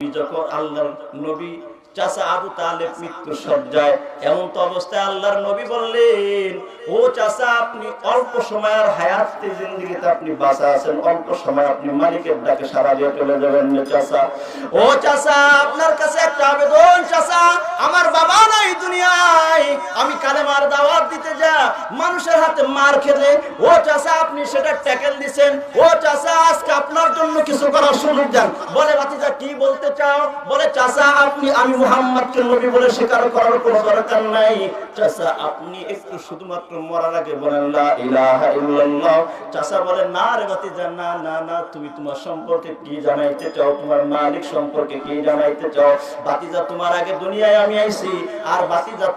যখন আল্লাহর নবী আবু তালেব মৃত্যু সজ্জায় এমন তো অবস্থায় আল্লাহর নবী বললেন, ও আপনি অল্প হায়াতে জিন্দগিতে আপনি বাঁচা আছেন। অল্প সময় আপনি মালিকের ডাকে সারা দিয়ে চলে যাবেন ও আপনার কাছে একটা আবেদন আমার বাবা নাই দুনিয়ায়। আমি দাওয়াত দিতে যা, মানুষের হাতে মার খেলে। ও চাচা, আপনি সেটা ট্যাকেল দিছেন। ও চাচা, আজকে আপনার জন্য কিছু করার সুযোগ দেন। বলে বলতে চাও বলে আপনি, আমি নবী বলে স্বীকার করার দরকার নাই। আপনি একটু শুধুমাত্র মরার আগে বলেন বলে, না রে বাতিজা না না না, তুমি তোমার সম্পর্কে কি জানাইতে চাও? তোমার মালিক সম্পর্কে কি জানাইতে চাও? তোমার আগে দুনিয়ায় আমি আইছি, আর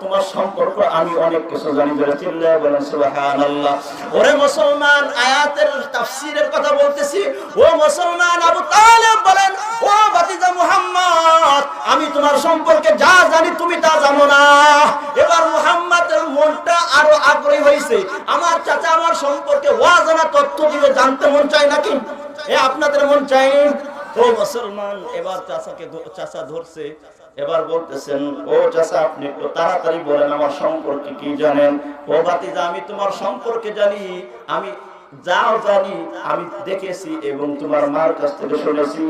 তোমার সম্পর্ক আমি অনেক কিছু জানি ধরে চিল্লায় বলেন ওরে মুসলমান, আয়াতের কথা বলতেছি। ও মুসলমান, আবু বলেন, ও আমি তোমার সম্পর্কে যা জানি তুমি তা জানো না। এবার মুহাম্মাদের মনটা আরও আগ্রহী হয়েছে। আমার চাচা আমার সম্পর্কে ওয়াজানা তথ্য দিবে জানতে মন চায় নাকি? এ, আপনাদের মন চাই ও মুসলমান, এবার চাচাকে চাচা ধরছে। এবার বলতেছেন, ও চাচা, আপনি একটু তাড়াতাড়ি বলেন আমার সম্পর্কে কি জানেন? ও বাতিজা আমি তোমার সম্পর্কে জানি। আমি যাও জানি, আমি দেখেছি এবং তোমার মার কাছ থেকে শুনেছি।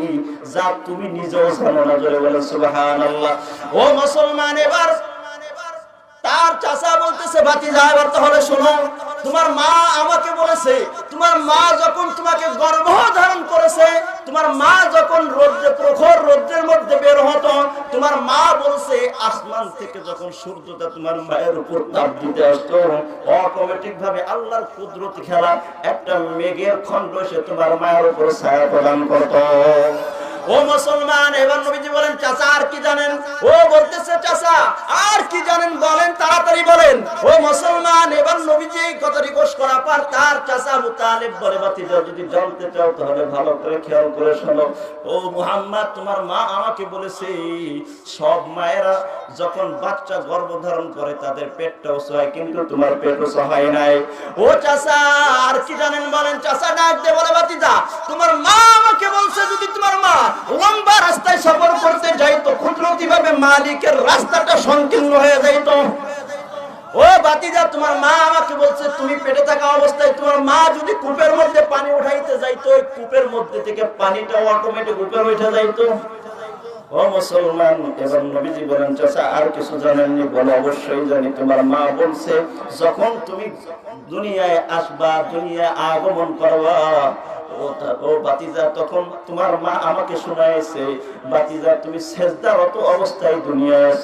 যা তুমি নিজেও জানো না, জোরে বলে ও মুসলমান, এবার তার চাচা বলতেছে, ভাতিজা, এবার তাহলে শোনো, তোমার মা আমাকে বলেছে, তোমার মা যখন তোমাকে করেছে তোমার মা যখন রোদ্রে, প্রখর রোদ্রের মধ্যে বের হতো, তোমার মা বলছে, আসমান থেকে যখন সূর্যটা তোমার মায়ের উপর তাপ দিতে আসতো অটোমেটিক ভাবে আল্লাহর কুদরতি খেলা, একটা মেঘের খণ্ড এসে তোমার মায়ের উপর ছায়া প্রদান করতো। ও মুসলমান, এবার নবীজি বলেন, চাচা, আর কি জানেন? ও বলতেছে, চাচা, আর কি জানেন বলেন? বলেন, ও মুসলমান, এবার নবীজি এই কথা রিকোয়েস্ট করা পর তার চাচা আবু তালেব বলে বাতিজা যদি জানতে চাও তাহলে ভালো করে খেয়াল করে শোনো। ও মুহাম্মদ, তোমার মা আমাকে বলেছে, সব মায়েরা যখন বাচ্চা গর্ভধারণ করে তাদের পেটটাও সহায়, কিন্তু তোমার পেটও সহায় নাই। ও চাচা, আর কি জানেন বলেন? চাচা ডাক দে বলে বাতিজা তোমার মা আমাকে বলছে, যদি তোমার মা লম্বা রাস্তায় সফর করতে যাইতো কুদরতি ভাবে মালিকের রাস্তাটা সংকীর্ণ হয়ে যাইতো। তোমার মা আমাকে বলছে, তুমি পেটে থাকা অবস্থায় তোমার মা যদি কূপের মধ্যে পানি উঠাইতে যাইতো কূপের মধ্যে থেকে অটোমেটিক উঠে যাইতো। ও মুসলমান নবীজি বলেন আর কিছু জানেননি বলে, অবশ্যই জানি। তোমার মা বলছে, যখন তুমি দুনিয়ায় আসবা, দুনিয়ায় আগমন করবা তুমি দুনিয়ায়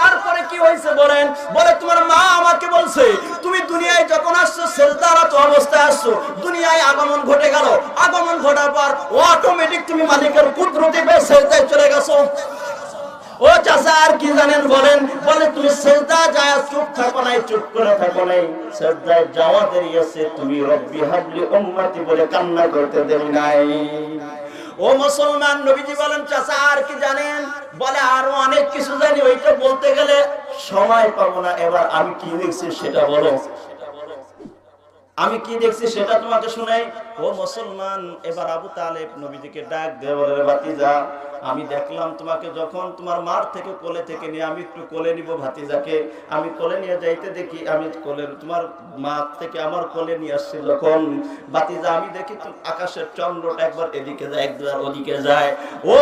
তারপরে কি হয়েছে বলেন? বলে, তোমার মা আমাকে বলছে, তুমি দুনিয়ায় যখন আসছো, সেজদারত অবস্থায় আসছো, দুনিয়ায় আগমন ঘটে গেল। আগমন ঘটার পর অটোমেটিক তুমি মালিকের কুদরতি পেয়ে সেজদায় চলে গেছো। ও আর কি জানেন বলেন? বলে, তুমি যায়, চুপ থাকো নাই, চুপ করে থাকো নাই। যাওয়া দেরি আছে, তুমি রব্বি হাবলি বলে কান্না করতে নাই। ও মুসলমান নবীজি বলেন আর কি জানেন? বলে, আরও অনেক কিছু জানি, ওইটা বলতে গেলে সময় পাবো না। এবার আমি কি দেখছি সেটা বলো। আমি কি দেখছি সেটা তোমাকে শুনাই। ও মুসলমান, এবার আবু তালেব নবীজিকে ডাক দে বলে ভাতিজা আমি দেখলাম তোমাকে যখন তোমার মার থেকে কোলে থেকে নিয়ে, আমি একটু কোলে নিব ভাতিজাকে। আমি কোলে নিয়ে যাইতে দেখি, আমি কোলে, তোমার মা থেকে আমার কোলে নিয়ে আসছি যখন। ভাতিজা, আমি দেখি আকাশের চন্দ্রটা একবার এদিকে যায়, একবার ওদিকে যায়। ও